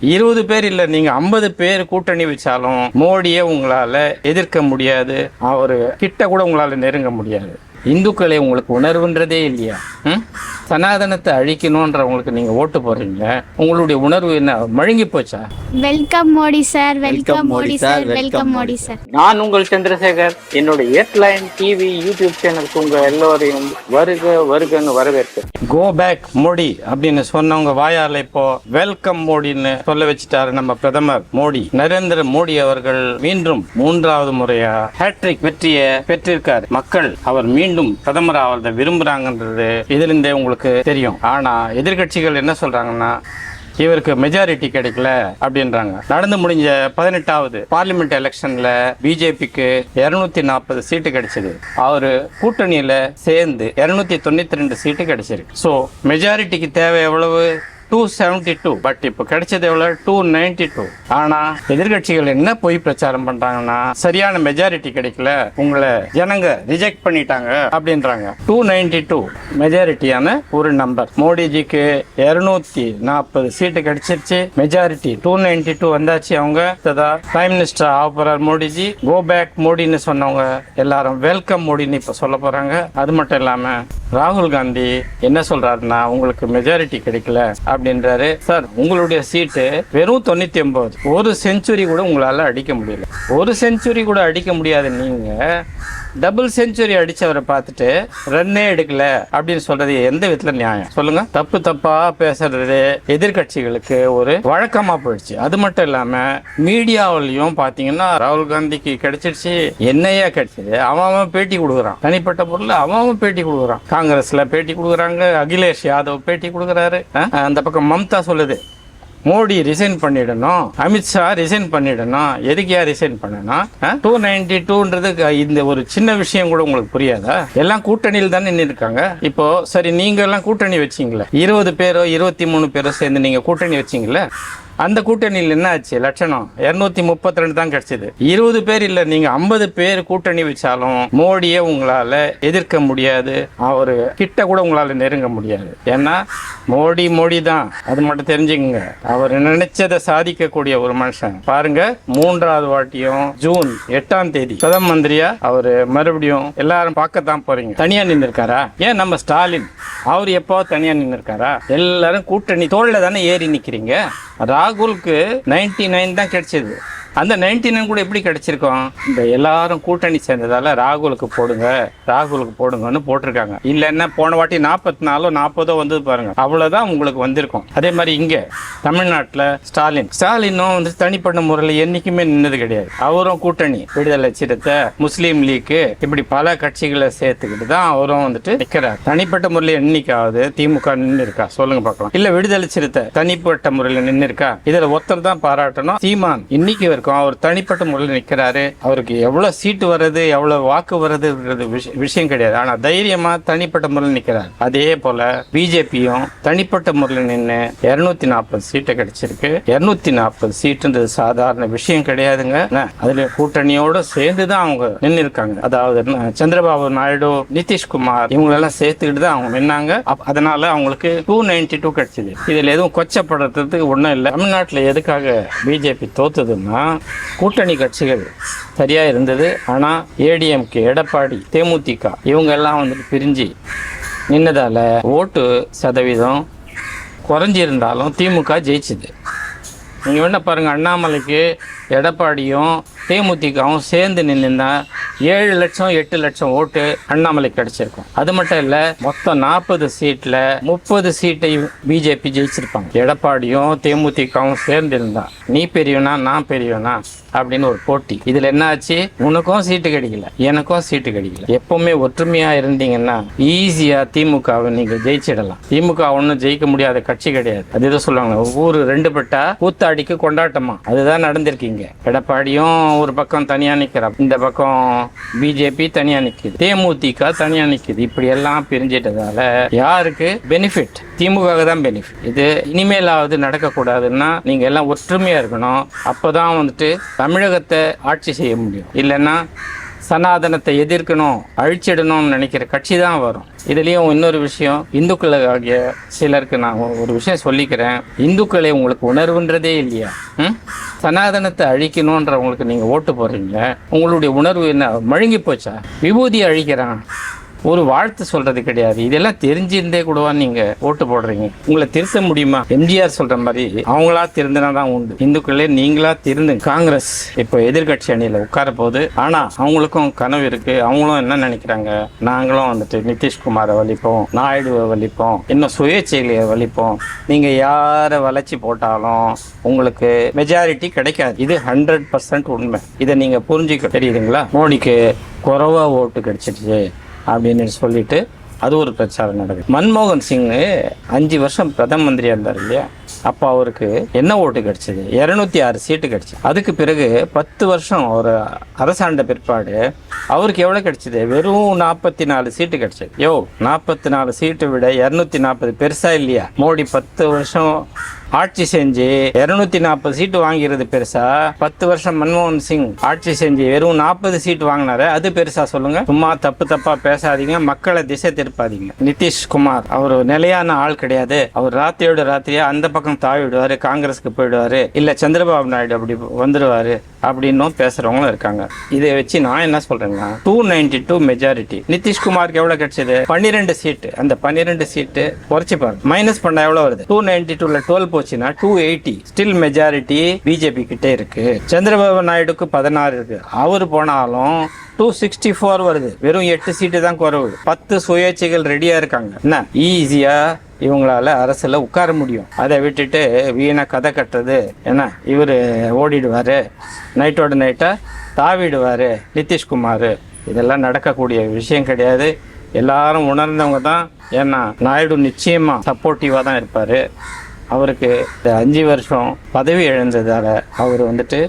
இருபது பேர் இல்ல நீங்க ஐம்பது பேர் கூட்டணி வச்சாலும் மோடியை உங்களால எதிர்க்க முடியாது. அவரு கிட்ட கூட உங்களால நெருங்க முடியாது. இந்துக்களை உங்களுக்கு உணர்வுன்றதே இல்லையா? சனாதனத்தை அழிக்கணுன்ற உங்களுக்கு நீங்க ஓட்டு போடுறீங்க. உங்களுடைய உணர்வு என்ன? மழுங்கி போச்சா? Welcome Modi sir welcome Modi sir welcome Modi sir நான் உங்கள் சந்திரசேகர். என்னுடைய எட்லைன் டிவி யூடியூப் சேனலுக்கு உங்க எல்லோரையும் வருக வருகன்னு வரவேற்கிறேன். கோ பேக் மோடி அப்படின்னு சொன்னவங்க வாயால இப்போ வெல்கம் மோடின்னு சொல்ல வச்சுட்டாரு நம்ம பிரதமர் மோடி. நரேந்திர மோடி அவர்கள் மீண்டும் மூன்றாவது முறையா ஹேட்ரிக் வெற்றியை பெற்றிருக்காரு. மக்கள் அவர் மீண்டும் மீண்டும் பிரதமர் ஆவதை விரும்புறாங்கன்றது இதுல இருந்தே உங்களுக்கு தெரியும். ஆனா எதிர்க்கட்சிகள் என்ன சொல்றாங்கன்னா இவருக்கு மெஜாரிட்டி கிடைக்கல அப்படின்றாங்க. நடந்து முடிஞ்ச பதினெட்டாவது பார்லிமெண்ட் எலெக்ஷன்ல பிஜேபிக்கு இருநூத்தி நாற்பது சீட்டு கிடைச்சது. அவரு கூட்டணியில சேர்ந்து இருநூத்தி தொண்ணூத்தி ரெண்டு சீட்டு கிடைச்சிருக்கு. ஸோ மெஜாரிட்டிக்கு தேவை எவ்வளவு? டூ செவன்டி டூ பட் இப்போ கிடைச்சது எவ்வளோ டூ நைன்டி டூ ஆனா எதிர்கட்சிகள் என்ன போய் பிரச்சாரம் பண்றாங்கன்னா சரியான மெஜாரிட்டி கிடைக்கல உங்களை ஜனங்க ரிஜெக்ட் பண்ணிட்டாங்க அப்படின்றாங்க. டூ நைன்டி டூ மெஜாரிட்டியான ஒரு நம்பர் மோடிஜிக்கு இருநூத்தி நாற்பது சீட்டு கிடைச்சிருச்சு. மெஜாரிட்டி டூ நைன்டி டூ வந்தாச்சு அவங்க. பிரைம் மினிஸ்டர் ஆக போறார் மோடிஜி. கோ பேக் மோடின்னு சொன்னவங்க எல்லாரும் வெல்கம் மோடின்னு இப்போ சொல்ல போறாங்க. அது மட்டும் இல்லாம ராகுல் காந்தி என்ன சொல்றாருன்னா உங்களுக்கு மெஜாரிட்டி கிடைக்கல அப்படின்றாரு. சார் உங்களுடைய சீட்டு வெறும் தொண்ணூத்தி ஒன்பது ஒரு செஞ்சுரி கூட உங்களால அடிக்க முடியல. ஒரு செஞ்சுரி கூட அடிக்க முடியாது நீங்க டபுள் செஞ்சுரி அடிச்சவரை பார்த்துட்டு ரன்னே எடுக்கல அப்படின்னு சொல்றது எந்த விதத்துல நியாயம்? சொல்லுங்க. தப்பு தப்பா பேசுறது எதிர்க்கட்சிகளுக்கு ஒரு வழக்கமா போயிடுச்சு. அது மட்டும் இல்லாம மீடியாவிலையும் பாத்தீங்கன்னா ராகுல் காந்திக்கு கிடைச்சிருச்சு. என்னையா கிடைச்சது? அவன் அவன் பேட்டி கொடுக்குறான். தனிப்பட்ட பொருள் அவன் அவன் பேட்டி கொடுக்குறான். காங்கிரஸ்ல பேட்டி கொடுக்குறாங்க. அகிலேஷ் யாதவ் பேட்டி கொடுக்குறாரு. அந்த பக்கம் மம்தா சொல்லுது. மோடி ரிசைன் பண்ணிடணும் அமித்ஷா ரிசைன் பண்ணிடணும் எதுக்கு யார் ரிசைன் பண்ணணும் டூ நைன்டி டூன்றது இந்த ஒரு சின்ன விஷயம் கூட உங்களுக்கு புரியாதா? எல்லாம் கூட்டணியில் தானே நின்றுருக்காங்க இப்போ சரி நீங்க எல்லாம் கூட்டணி வச்சீங்களே. இருபது பேரோ இருபத்தி மூணு பேரோ சேர்ந்து நீங்க கூட்டணி வச்சீங்களே. அந்த கூட்டணியில் என்ன ஆச்சு லட்சணம். இருநூத்தி முப்பத்தி ரெண்டு தான் கிடைச்சது. இருபது பேர் இல்ல நீங்க ஐம்பது பேர் கூட்டணி வச்சாலும் மோடியை உங்களால எதிர்க்க முடியாது. அவரு கிட்ட கூட உங்களால நெருங்க முடியாது. ஏன்னா மோடி மோடி தான். அது மட்டும் தெரிஞ்சுக்கங்க. அவர் நினைச்சதை சாதிக்கக்கூடிய ஒரு மனுஷன். பாருங்க மூன்றாவது வாட்டியும் ஜூன் எட்டாம் தேதி பிரதம மந்திரியா அவரு மறுபடியும் எல்லாரும் பார்க்கத்தான் போறீங்க. தனியா நின்று இருக்காரா ஏன் நம்ம ஸ்டாலின்? அவர் எப்போ தனியா நின்று இருக்காரா எல்லாரும் கூட்டணி தோல்ல தானே ஏறி நிக்கிறீங்க? ராகுலுக்கு நைன்டி நைன் தான் கிடைச்சது. அந்த நைன்டி நைன் கூட எப்படி கிடைச்சிருக்கோம்? இந்த எல்லாரும் கூட்டணி சேர்ந்ததால ராகுலுக்கு போடுங்க ராகுலுக்கு போடுங்கன்னு போட்டிருக்காங்க. இல்லைன்னா போன வாட்டி நாற்பத்தி நாலோ நாற்பதோ வந்தது பாருங்க. அவ்வளவுதான் உங்களுக்கு வந்திருக்கும். அதே மாதிரி இங்க தமிழ்நாட்டில் ஸ்டாலின். ஸ்டாலினும் வந்து தனிப்பட்ட முறையில் என்னைக்குமே நின்னது கிடையாது. அவரும் கூட்டணி விடுதலை சிறுத்தை முஸ்லீம் லீக்கு இப்படி பல கட்சிகளை சேர்த்துக்கிட்டு தான் அவரும் வந்துட்டு நிற்கிறார் தனிப்பட்ட முறையில் என்னைக்காவது திமுக நின்று இருக்கா சொல்லுங்க பார்க்கலாம். இல்ல விடுதலை சிறுத்தை தனிப்பட்ட முறையில் நின்று இருக்கா இதுல ஒருத்தர் தான் பாராட்டணும். சீமான் இன்னைக்கு இருக்கும். அவர் தனிப்பட்ட முறையில் நிற்கிறாரு. அவருக்கு எவ்வளோ சீட்டு வர்றது எவ்வளோ வாக்கு வர்றதுன்றது விஷயம் கிடையாது. ஆனால் தைரியமாக தனிப்பட்ட முறையில் நிற்கிறார். அதே போல பிஜேபியும் தனிப்பட்ட முறையில் நின்று இரநூத்தி நாற்பது சீட்டை கிடைச்சிருக்கு. இரநூத்தி நாற்பது சீட்டுன்றது சாதாரண விஷயம் கிடையாதுங்க. அதில் கூட்டணியோடு சேர்ந்து தான் அவங்க நின்று இருக்காங்க அதாவது சந்திரபாபு நாயுடு நிதிஷ்குமார் இவங்களெல்லாம் சேர்த்துக்கிட்டு தான் அவங்க நின்னாங்க. அதனால அவங்களுக்கு டூ நைன்டி டூ கிடைச்சது. இதில் எதுவும் கொச்சப்படுறதுக்கு ஒன்றும் இல்லை. தமிழ்நாட்டில் எதுக்காக பிஜேபி தோத்துதுன்னா கூட்டணி கட்சிகள் சரியாக இருந்தது. ஆனால் ஏடிஎம்கே எடப்பாடி தேமுதிக இவங்க எல்லாம் வந்துட்டு பிரிஞ்சு நின்னதால் ஓட்டு சதவீதம் குறைஞ்சிருந்தாலும் திமுக ஜெயிச்சுது. நீங்கள் வேணால் பாருங்க அண்ணாமலைக்கு எடப்பாடியும் தேமுதிகவும் சேர்ந்து நின்றுனா ஏழு லட்சம் எட்டு லட்சம் ஓட்டு அண்ணாமலை கிடைச்சிருக்கும். அது மட்டும் இல்ல மொத்தம் நாற்பது சீட்ல முப்பது சீட்டை பிஜேபி ஜெயிச்சிருப்பாங்க. எடப்பாடியும் தேமுதிகவும் சேர்ந்து இருந்தா நீ பெரியவனா நான் பெரியவனா அப்படின்னு ஒரு போட்டி. இதுல என்ன ஆச்சு? உனக்கும் சீட்டு கிடைக்கல எனக்கும் சீட்டு கிடைக்கல. எப்பவுமே ஒற்றுமையா இருந்தீங்கன்னா ஈஸியா திமுகவை நீங்க ஜெயிச்சிடலாம். திமுக ஒன்றும் ஜெயிக்க முடியாத கட்சி கிடையாது. அது எதோ சொல்லுவாங்க ஊரு ரெண்டு பட்டா கூத்தாடிக்கு கொண்டாட்டமா? அதுதான் நடந்திருக்கீங்க. எடப்பாடியும் ஒரு பக்கம் தனியா நிக்கிறா இந்த பக்கம் பிஜேபி தனியா நிக்குது. தேமுதிக தனியா நிக்குது. இப்படி எல்லாம் பிரிஞ்சிட்டதால யாருக்கு? பெனிஃபிட் திமுக தான் பெனிஃபிட் இது இனிமேலாவது நடக்கக்கூடாதுன்னா நீங்க எல்லாம் ஒற்றுமையா இருக்கணும். அப்பதான் வந்துட்டு தமிழகத்தை ஆட்சி செய்ய முடியும். இல்லைன்னா சனாதனத்தை எதிர்க்கணும் அழிச்சிடணும்னு நினைக்கிற கட்சி தான் வரும். இதுலேயும் இன்னொரு விஷயம் இந்துக்கள் ஆகிய சிலருக்கு நான் ஒரு விஷயம் சொல்லிக்கிறேன். இந்துக்களை உங்களுக்கு உணர்வுன்றதே இல்லையா? ம்? சனாதனத்தை அழிக்கணுன்றவங்களுக்கு நீங்கள் ஓட்டு போடுறீங்க. உங்களுடைய உணர்வு என்ன? மழுங்கி போச்சா? விபூதி அழிக்கிறான். ஒரு வாழ்த்து சொல்றது கிடையாது. இதெல்லாம் தெரிஞ்சிருந்தே கூடவா நீங்க ஓட்டு போடுறீங்க? உங்களை திருத்த முடியுமா? எம்ஜிஆர் சொல்ற மாதிரி அவங்களா திருந்தினா தான் உண்டு. இந்துக்களே நீங்களா திருந்து காங்கிரஸ் இப்போ எதிர்க்கட்சி அணியில உட்கார போகுது. ஆனா அவங்களுக்கும் கனவு இருக்கு. அவங்களும் என்ன நினைக்கிறாங்க? நாங்களும் வந்துட்டு நிதிஷ்குமாரை வலிப்போம் நாயுடுவை வலிப்போம் இன்னும் சுயேட்சைகளை வலிப்போம். நீங்க யாரை வளர்ச்சி போட்டாலும் உங்களுக்கு மெஜாரிட்டி கிடைக்காது. இது ஹண்ட்ரட் பர்சன்ட் உண்மை. இதை நீங்க புரிஞ்சுக்க தெரியுதுங்களா? மோடிக்கு குறவா ஓட்டு கிடைச்சிருச்சு. அப்படின்னு சொல்லிட்டு அது ஒரு பிரச்சாரம் நடக்குது. மன்மோகன் சிங் அஞ்சு வருஷம் பிரதம மந்திரியா இருந்தார் இல்லையா? அப்போ அவருக்கு என்ன ஓட்டு கிடைச்சது? இரநூத்தி ஆறு சீட்டு கிடைச்சது அதுக்கு பிறகு பத்து வருஷம் ஒரு அரசாண்ட பிற்பாடு அவருக்கு எவ்வளோ கிடைச்சது? வெறும் நாற்பத்தி நாலு சீட்டு கிடைச்சது. யோ நாற்பத்தி நாலு சீட்டை விட இரநூத்தி நாற்பது பெருசா இல்லையா? மோடி பத்து வருஷம் ஆட்சி செஞ்சு இருநூத்தி நாற்பது சீட்டு வாங்கிறது பெருசா? பத்து வருஷம் மன்மோகன் சிங் ஆட்சி செஞ்சு வெறும் நாற்பது சீட்டு வாங்கினாரு? அது பெருசா சொல்லுங்க. சும்மா தப்பு தப்பா பேசாதீங்க. மக்களை திசை திருப்பாதீங்க. நிதிஷ்குமார் அவர் நிலையான ஆள் கிடையாது. அவர் ராத்திரியோட ராத்திரியா அந்த பக்கம் தாவிடுவாரு காங்கிரஸ்க்கு போயிடுவாரு. இல்ல சந்திரபாபு நாயுடு அப்படி வந்துடுவாரு அப்படின்னும் பேசுறவங்களும் இருக்காங்க. இதை வச்சு நான் என்ன சொல்றேன்னா டூ நைன்டி டூ மெஜாரிட்டி நிதிஷ்குமாருக்கு எவ்வளவு கிடைச்சது? பன்னிரெண்டு சீட்டு. அந்த பன்னிரெண்டு சீட்டு குறைச்சு பாருங்க. மைனஸ் பண்ணா எவ்வளவு வருது? டூ நைன்டி டூல டுவெல் போச்சுன்னா two eighty still majority BJP கிட்டே இருக்கு. சந்திரபாபு நாயுடுக்கு பதினாறு இருக்கு. அவர் போனாலும் டூ சிக்ஸ்டி ஃபோர் வருது. வெறும் எட்டு சீட்டு தான் குறவு பத்து சுயேட்சைகள் ரெடியா இருக்காங்க. என்ன? ஈஸியா இவங்களால அரசுல உட்கார முடியும். அதை விட்டுட்டு வீணா கதை கட்டுறது. என்ன? இவர் ஓடிடுவாரு. நைட்டோட நைட்டா தாவிடுவாரு. நிதிஷ்குமார். இதெல்லாம் நடக்கக்கூடிய விஷயம் கிடையாது. எல்லாரும் உணர்ந்தவங்க தான். ஏன்னா நாயுடு நிச்சயமா சப்போர்ட்டிவா தான் இருப்பாரு. அவருக்கு இந்த அஞ்சு வருஷம் பதவி இழந்ததால அவர் வந்துட்டு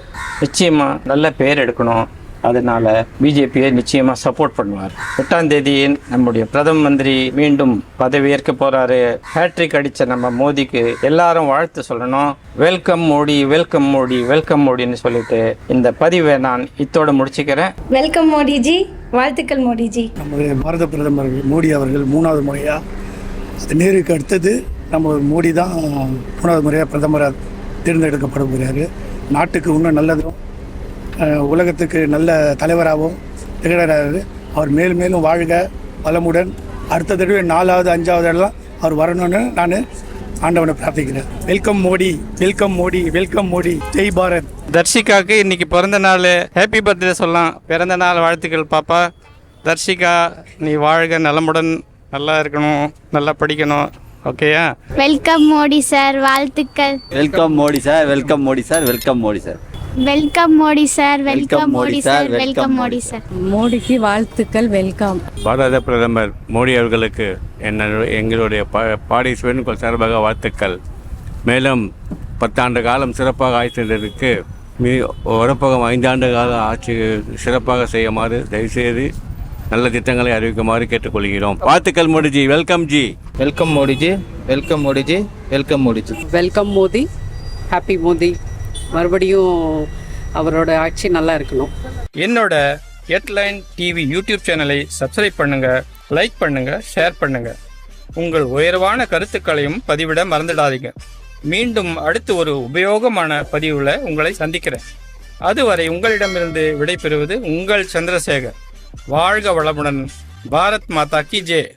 நிச்சயமா நல்ல பேர் எடுக்கணும். அதனால பிஜேபியை நிச்சயமா சப்போர்ட் பண்ணுவார். எட்டாம் தேதி நம்முடைய பிரதம மந்திரி மீண்டும் பதவியேற்க போறாரு. ஹேட்ரிக் அடிச்ச நம்ம மோடிக்கு எல்லாரும் வாழ்த்து சொல்லணும். Welcome Modi welcome Modi welcome மோடின்னு சொல்லிட்டு இந்த பதிவை நான் இத்தோட முடிச்சுக்கிறேன். வெல்கம் மோடிஜி வாழ்த்துக்கள் மோடிஜி. நம்முடைய பாரத பிரதமர் மோடி அவர்கள் மூணாவது முறையாக நேருக்கு அடுத்தது நம்ம மோடி தான் மூணாவது முறையாக பிரதமராக தேர்ந்தெடுக்கப்பட போகிறார் நாட்டுக்கு இன்னும் நல்லதும் உலகத்துக்கு நல்ல தலைவராகவும் திகழறாரு. அவர் மேலும் மேலும் வாழ்க வளமுடன். அடுத்த தடவை நாலாவது அஞ்சாவது எல்லாம் அவர் வரணும்னு நான் ஆண்டவனை பிரார்த்திக்கிறேன். Welcome Modi welcome Modi welcome Modi. Jai Bharat. தர்ஷிகாவுக்கு இன்னைக்கு பிறந்த நாள். ஹாப்பி பர்த்டே சொல்லலாம். பிறந்த நாள் வாழ்த்துக்கள் பாப்பா. தர்ஷிகா நீ வாழ்க நலமுடன் நல்லா இருக்கணும் நல்லா படிக்கணும். ஓகேயா வெல்கம் மோடி சார் வாழ்த்துக்கள். Welcome Modi sir welcome Modi sir welcome Modi sir welcome Modi sir welcome Modi sir welcome Modi sir மோடிக்கு வாழ்த்துக்கள். வெல்கம் பாரத பிரதமர் மோடி அவர்களுக்கு என்ன எங்களுடைய பா பாடிஸ் வேணுகோள் சார்பாக வாழ்த்துக்கள். மேலும் பத்தாண்டு காலம் சிறப்பாக மீ வரப்போகும் ஐந்தாண்டு கால ஆட்சி சிறப்பாக செய்யுமாறு தயவுசெய்து நல்ல திட்டங்களை அறிவிக்குமாறு கேட்டுக்கொள்கிறோம். வாழ்த்துக்கள் Modiji welcome ji. Welcome Modiji welcome Modiji welcome Modiji. Welcome Modi happy Modi. மறுபடியும் அவரோட ஆட்சி நல்லா இருக்கணும். என்னோட ஹெட்லைன் டிவி யூடியூப் சேனலை சப்ஸ்கிரைப் பண்ணுங்க லைக் பண்ணுங்க ஷேர் பண்ணுங்க. உங்கள் உயர்வான கருத்துக்களையும் பதிவிட மறந்துடாதீங்க. மீண்டும் அடுத்து ஒரு உபயோகமான பதிவில் உங்களை சந்திக்கிறேன். அதுவரை உங்களிடமிருந்து விடைபெறுவது உங்கள் சந்திரசேகர். வாழ்க வளமுடன். பாரத் மாதா கி ஜே.